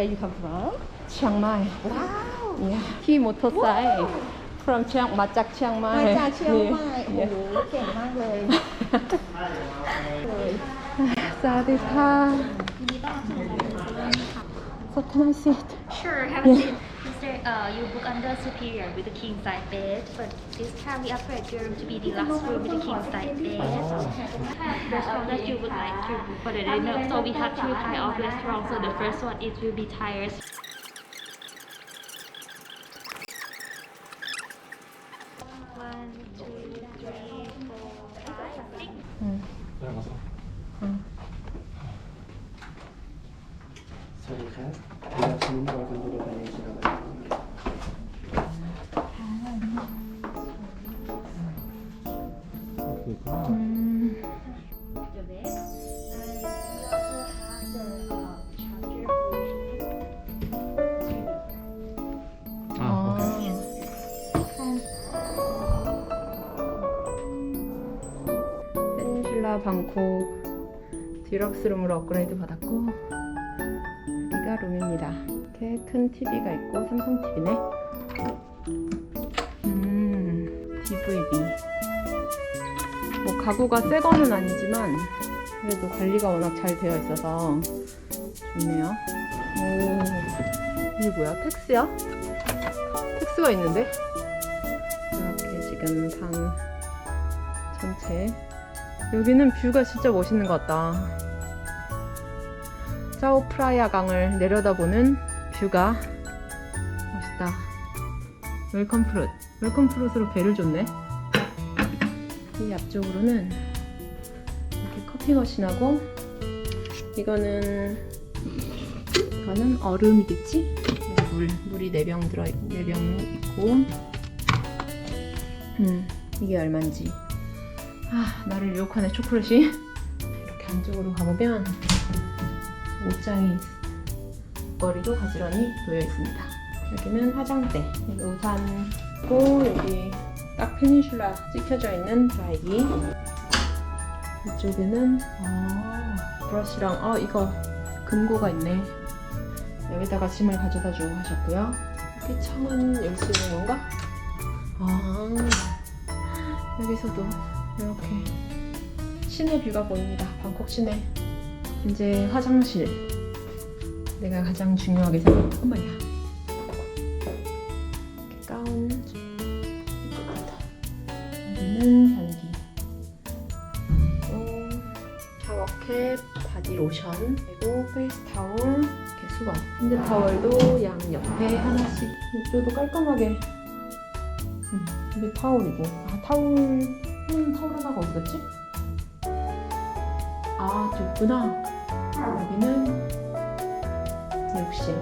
Where you come from? Chiang Mai. Wow. Yeah. ขี่มอเตอร์ไซค์ from เชียงมาจากเชียงใหม่ มาจากเชียงใหม่โอ้ Yeah. โหเก่งมากเลยเลยสวัสดีค่ะ So can I sit? Sure, have a seat. Mr. Uh, you book under superior with the king side bed, but this time we upgrade your room to be deluxe room with the king side bed. Restaurant that you would like to book for the dinner. So we have two kind of restaurants. So the first one it will be Thai restaurant. For 아, 오케이. 페닌슐라 방콕 디럭스룸으로 업그레이드 받았고 여기가 룸입니다. 이렇게 큰 TV가 있고 삼성 TV네. 음, DVD. 뭐 가구가 새 거는 아니지만 그래도 관리가 워낙 잘 되어 있어서 좋네요. 오, 이게 뭐야? 텍스야? 텍스가 있는데? 이렇게 지금 방 전체 여기는 뷰가 진짜 멋있는 것 같다. 짜오 프라야 강을 내려다보는 뷰가 멋있다. 웰컴 프룻. 웰컴 프룻으로 배를 줬네. 이 앞쪽으로는 이렇게 커피 머신하고 이거는 이거는 얼음이겠지? 물 물이 4병 들어 4병 있고. 음 이게 얼마인지. 아 나를 유혹하네 초콜릿이. 이렇게 안쪽으로 가보면 옷장이 거리도 가지런히 놓여 있습니다. 여기는 화장대. 여기 우산 있고 여기 딱 페닌슐라 찍혀져 있는 드라이기 이쪽에는 아 브러쉬랑 어 이거 금고가 있네 여기다가 짐을 가져다 주고 하셨고요 이렇게 창은 열 수 있는 건가? 아 여기서도 이렇게 시내 뷰가 보입니다. 방콕 시내. 이제 화장실. 내가 가장 중요하게 생각. 엄마야. 이렇 로션, 그리고 페이스 타올, 이렇게 수건. 핸드 타월도 양 옆에 하나씩. 이쪽도 깔끔하게. 음, 이게 타올이고. 아, 타올. 음, 타올 하나가 어디 갔지? 아, 저 있구나. 여기는 욕실.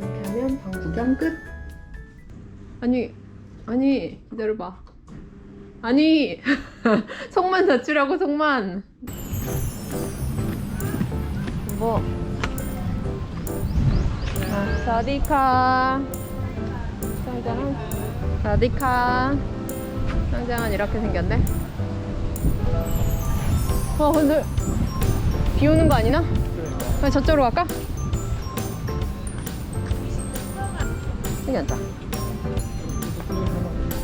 이렇게 하면 방 구경 끝. 아니, 아니, 기다려봐. 아니, 속만 닫으라고, 속만. 뭐. 아, 사디카. 짱짱. 사디카. 상장은 이렇게 생겼네. 어, 근데 비 오는 거 아니나? 그냥 저쪽으로 갈까? 앉자.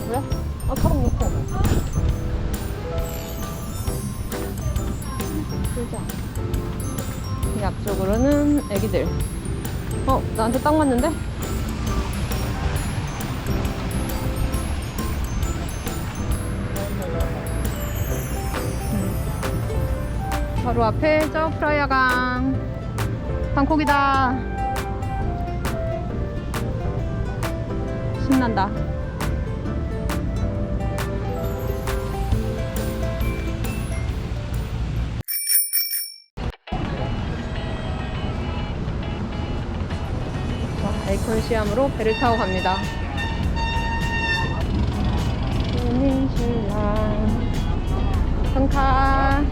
그래? 아, 가방 놓고. 보자. 이 앞쪽으로는 애기들. 어, 나한테 딱 맞는데? 바로 앞에 저 프라야강 방콕이다 신난다 와, 아이콘 시암으로 배를 타고 갑니다. 페닌슐라 성카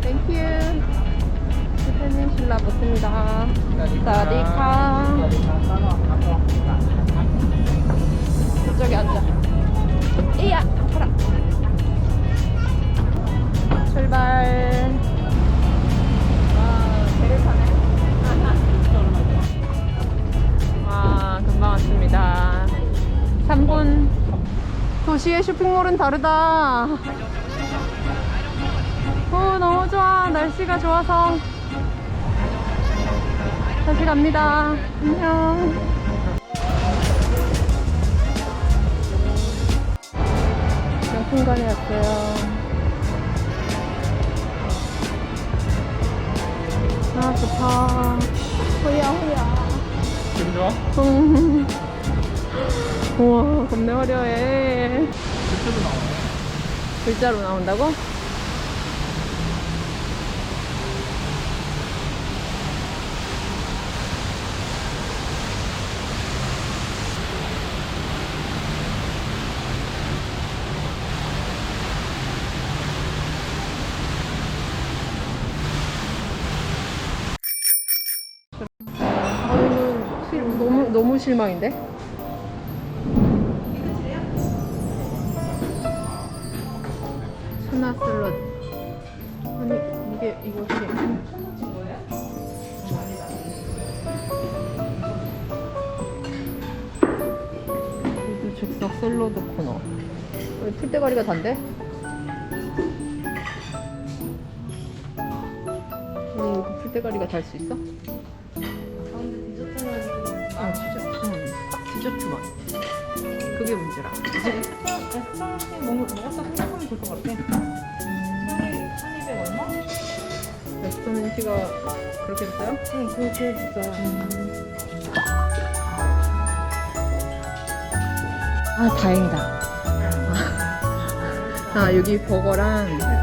땡큐 페닌슐라 붙습니다. 사디카. 저쪽에 앉아. 이야 가라. 출발 여기의 쇼핑몰은 다르다. 오, 너무 좋아. 날씨가 좋아서. 다시 갑니다. 안녕. 명품관에 왔어요. 아, 좋다. 호야, 호야. 기분 좋아? 음. 우와, 겁나 화려해. 유튜브 나오네. 글자로 나온다고? 너무 너무 실망인데? 천하 샐러드. 아니 이게 이거 어떻게? 이거 즉석 샐러드 코너. 왜 풀대가리가 단데? 아니 이거 풀대가리가 달 수 있어? 아 디저트. 응, 딱 디저트만. 그게 문제라. 그치? 먹었다 생각하면 될 것 같아. 한입에 얼마? 레스토랑 씨가 그렇게 됐어요? 응, 그렇게 비싸요. 아 다행이다. 아 여기 버거랑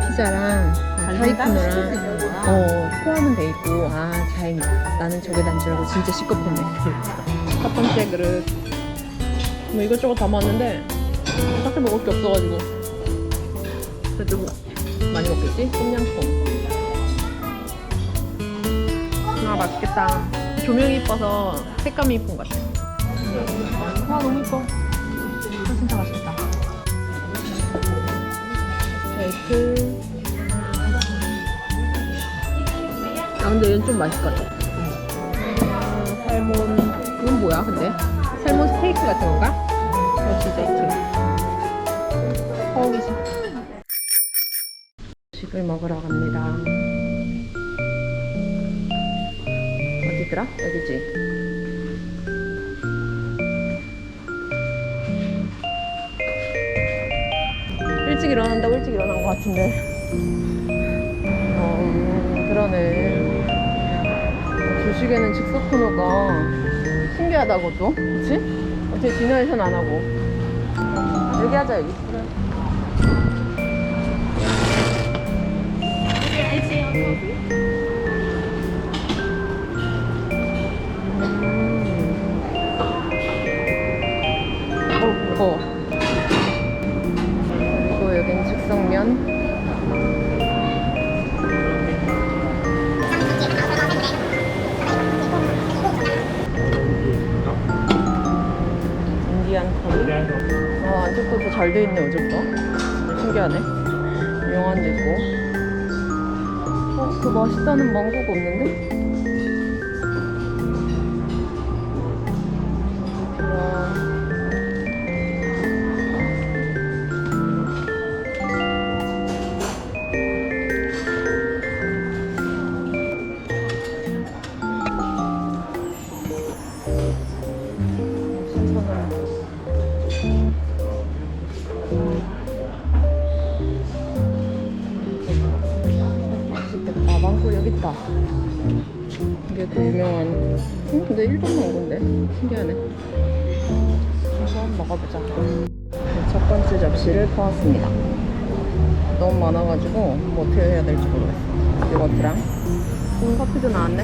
피자랑 아, 타이푸노랑 어 포함은 돼 있고 아 다행이다. 나는 저게 난 줄 알고 진짜 시겁했네. 첫 번째 그릇 뭐 이것저것 다 먹었는데 딱히 먹을 게 없어가지고 그래도 뭐 많이 먹겠지? 똠양꿍. 아 맛있겠다. 조명이 이뻐서 색감이 이쁜 것 같아. 와 너무 이뻐. 아, 진짜 맛있겠다. 케이크. 아 근데 얘는 좀 맛있을 것 같아. 아, 살몬. 이건 뭐야 근데? 살몬 스테이크 같은 건가? 어 디저트. 허기지. 식을 먹으러 갑니다. 어디더라? 여기지. 일찍 일어난다고 일찍 일어난 것 같은데. 어, 음, 그러네. 조식에는 즉석 코너가 신기하다고 또. 그치? 어떻게 디너에선 안 하고. 여기 하자, 여기. 음. 어, 무거워. 그리고 여긴 즉석면. 커리. 아, 안쪽도 잘돼 있네, 어제부터. 신기하네. 영화도 있고. 어, 그 맛있다는 망고가 없는데? 망고 여기 있다. 이게 그 유명한. 응? 근데 일본 망고인데? 신기하네. 한번 먹어보자. 네, 첫 번째 접시를 퍼왔습니다. 너무 많아가지고 뭐 어떻게 해야 될지 모르겠어. 요거트랑. 음, 커피도 나왔네.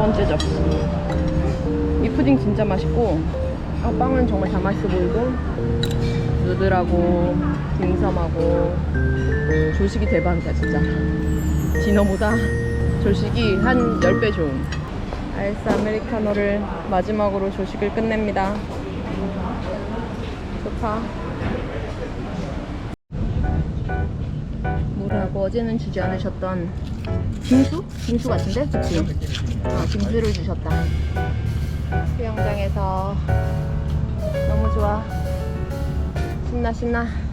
번째 접시. 이 푸딩 진짜 맛있고, 아, 빵은 정말 다 맛있어 보이고, 누들하고, 딤섬하고, 조식이 대박이다, 진짜. 디너보다 조식이 한 10배 좋은. 아이스 아메리카노를 마지막으로 조식을 끝냅니다. 배고 어제는 주지 않으셨던 빙수? 빙수 같은데? 그치? 어, 빙수를 주셨다. 수영장에서 너무 좋아. 신나, 신나.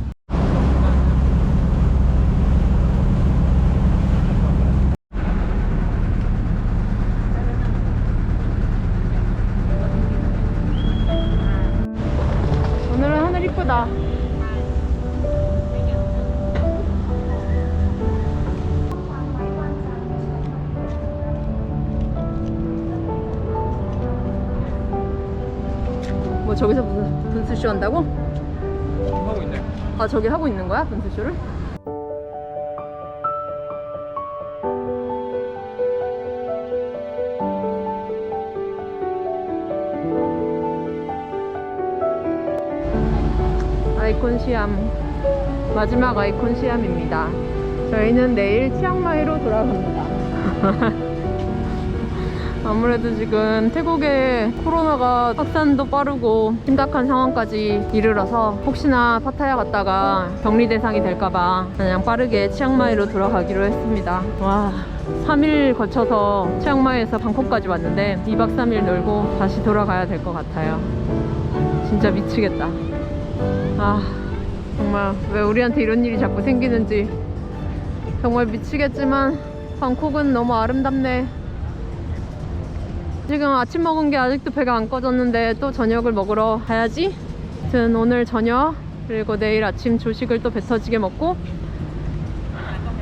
저기서 무슨 분수 쇼 한다고? 하고 있네. 아 저기 하고 있는 거야 분수 쇼를? 아이콘 시암 마지막 아이콘 시암입니다. 저희는 내일 치앙마이로 돌아갑니다. 아무래도 지금 태국의 코로나가 확산도 빠르고 심각한 상황까지 이르러서 혹시나 파타야 갔다가 격리 대상이 될까봐 그냥 빠르게 치앙마이로 돌아가기로 했습니다. 와, 3일 거쳐서 치앙마이에서 방콕까지 왔는데 2박 3일 놀고 다시 돌아가야 될 것 같아요. 진짜 미치겠다. 아, 정말 왜 우리한테 이런 일이 자꾸 생기는지 정말 미치겠지만 방콕은 너무 아름답네. 지금 아침 먹은 게 아직도 배가 안 꺼졌는데 또 저녁을 먹으러 가야지. 아무튼 오늘 저녁 그리고 내일 아침 조식을 또 배 터지게 먹고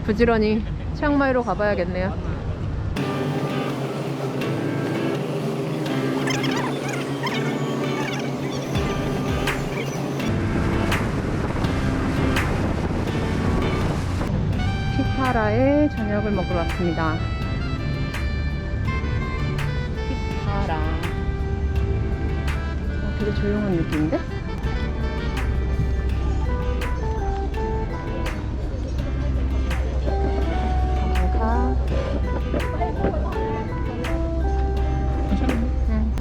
부지런히 치앙마이로 가봐야겠네요. 피타라에 저녁을 먹으러 왔습니다. 되게 조용한 느낌인데? 응.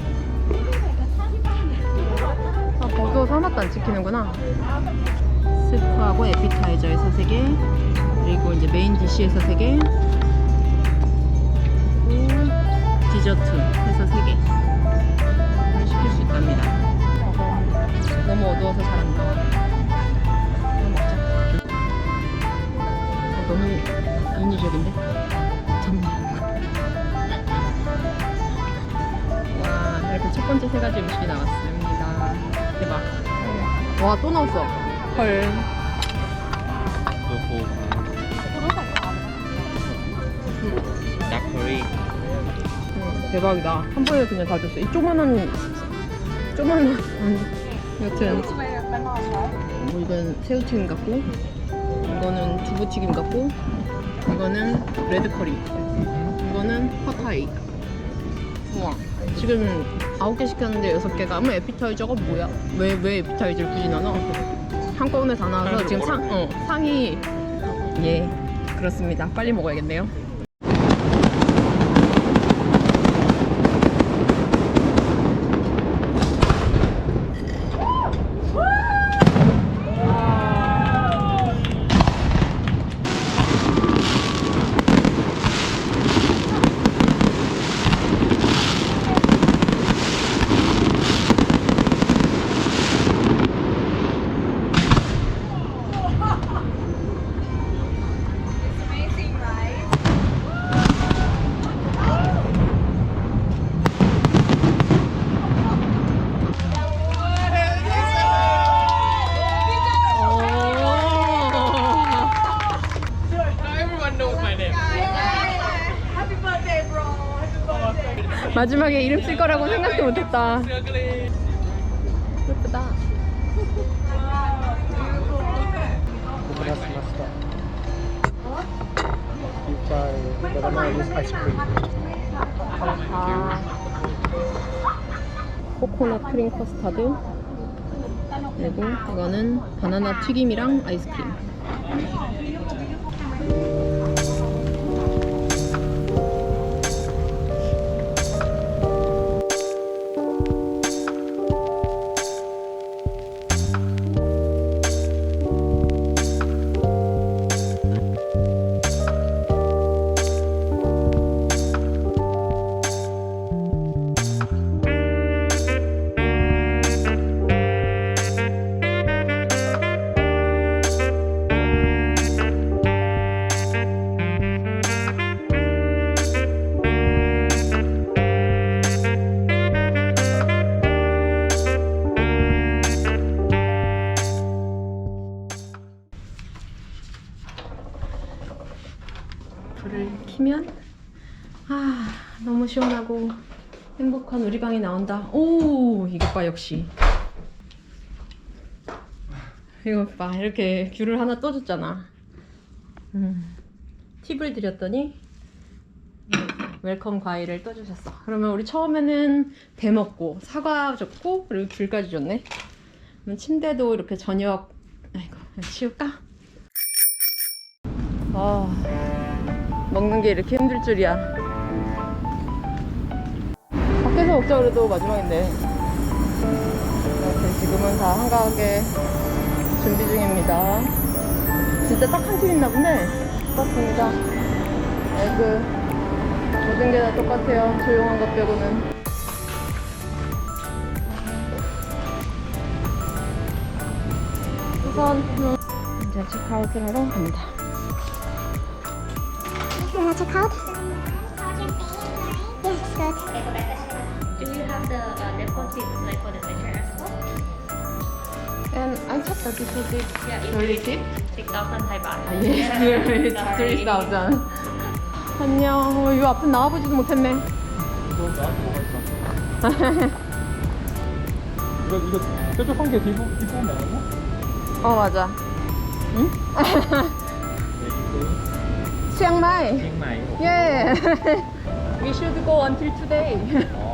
아, 버섯 하나도 안 찍히는구나. 스프하고 에피타이저에서 3개, 그리고 이제 메인 디쉬에서 3개, 그리고 디저트 해서 3개. 을 시킬 수 있답니다. 너무 어두워서 잘 안 나와. 이거 먹자. 어, 너무 인위적인데? 와, 이렇게 첫 번째 세 가지 음식이 나왔습니다. 대박. 와, 또 나왔어. 헐. 또고 닭커리. 응, 대박이다. 한 번에 그냥 다 줬어. 이 조만한, 조만한. 여튼. 뭐 이건 새우튀김 같고, 이거는 두부튀김 같고, 이거는 레드커리, 이거는 파타이. 우와. 지금 아홉 개 시켰는데 여섯 개가 아무 에피타이저가 뭐야? 왜, 왜 에피타이저를 굳이 나눠? 한꺼번에 다 나와서 지금 상, 어, 상이, 예, 그렇습니다. 빨리 먹어야겠네요. 마지막에 이름 쓸 거라고 생각도 못했다. 예쁘다. 코코넛 크림 커스타드. 그리고 이거는 바나나 튀김이랑 아이스크림. 행복한 우리 방이 나온다. 오 이것 봐 역시. 이것 봐 이렇게 귤을 하나 떠줬잖아. 음, 팁을 드렸더니 웰컴 과일을 떠주셨어. 그러면 우리 처음에는 대 먹고 사과 줬고 그리고 귤까지 줬네. 그럼 침대도 이렇게 저녁 아이고 치울까? 아 먹는 게 이렇게 힘들 줄이야. 밖에서 먹자 그래도 마지막인데. 이렇게 지금은 다 한가하게 준비 중입니다. 진짜 딱 한 팀 있나 보네. 똑같습니다. 에그 모든 게 다 똑같아요. 조용한 것 빼고는. 우선 음, 이제 체크아웃을 하러 갑니다. Check out? The uh, deposit like for the lecture as well? And I checked the deposit. Yeah, it's Very cheap. 6,000 Thai baht. 아, yes, Sorry. 3,000. 안녕. 어, 이 앞에 나와보지도 못했네. 이거 나한테 뭐가 있어? 이거 이거 뾰족한 게 뒷부 뒷부분 나가고? 어, 맞아. 응? 치앙마이. 칭마이. Yeah. We should go until today. 어.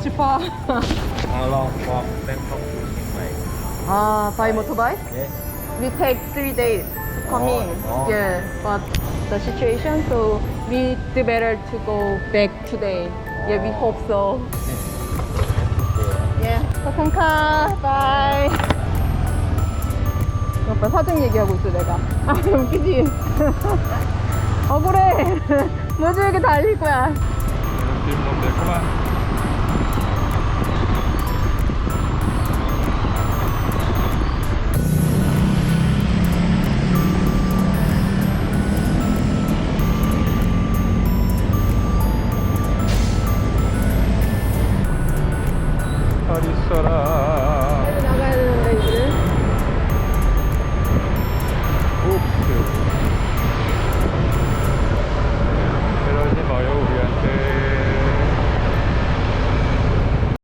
It's far. How long from Bangkok to Chiang Mai? Ah, by motorbike? Yes. We take three days to come Oh, in. oh. Yeah, but the situation, so we do better to go back today. Yeah, we hope so. Yeah, 코콘카, bye. 오빠 사정 얘기하고 있어 내가. 아 웃기지? 억울해. 모두 이렇게 달릴 거야. 지금 뭐매